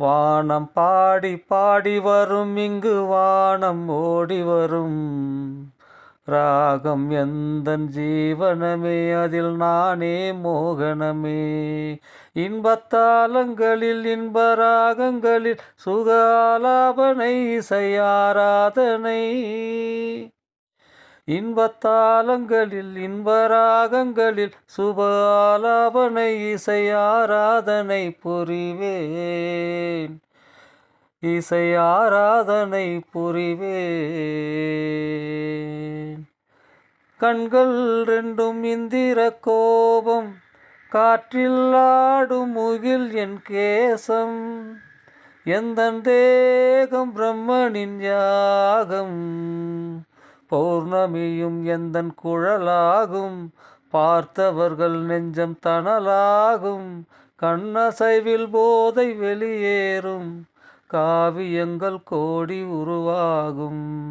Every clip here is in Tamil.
வானம் பாடி பாடி வரும் இங்கு வானம் ஓடி வரும். ராகம் எந்தன் ஜீவனமே அதில் நானே மோகனமே. இன்பத்தாலங்களில் இன்ப ராகங்களில் சுகாலாபனை இசையாராதனை இன்பத்தாலங்களில் இன்பராகங்களில் சுபாலாபனை இசையாராதனை புரிவேன். இசையாராதனை புரிவேன். கண்கள் ரெண்டும் இந்திர கோபம் காற்றில் ஆடும் முகில் என் கேசம். எந்தன் தேகம் பிரம்மனின் யாகம். பௌர்ணமியும் எந்தன் குழலாகும்? பார்த்தவர்கள் நெஞ்சம் தணலாகும். கண்ணசைவில் போதை வெளியேறும். காவியங்கள் கோடி உருவாகும்.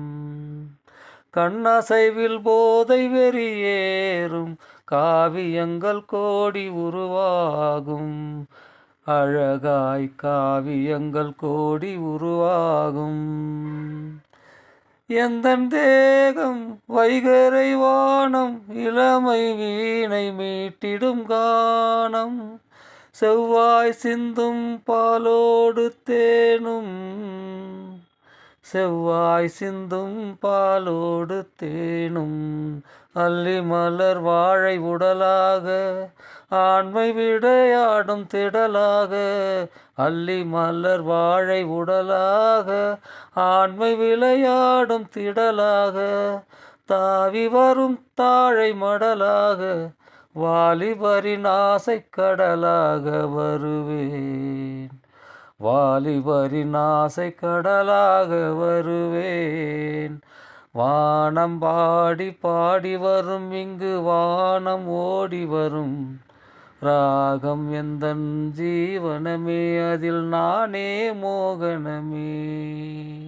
கண்ணசைவில் போதை வெறியேறும் காவியங்கள் கோடி உருவாகும். அழகாய் காவியங்கள் கோடி உருவாகும். எந்தன் தேகம் வைகரை வானம் இளமை வீணை மீட்டிடும் கானம் செவ்வாய் சிந்தும் பாலோடு தேனும். செவ்வாய் சிந்தும் பாலோடு தேனும். அல்லி மலர் வாழை உடலாக ஆண்மை விடையாடும் திடலாக அள்ளி மலர் வாழை உடலாக ஆண்மை விளையாடும் திடலாக தாவி வரும் தாழை மடலாக வாலிபரின் ஆசை கடலாக வருவேன். வாலிபரின் ஆசை கடலாக வருவேன். வானம் பாடி பாடி வரும் இங்கு வானம் ஓடி வரும். ராகம் எந்தன் ஜீவனமே அதில் நானே மோகனமே.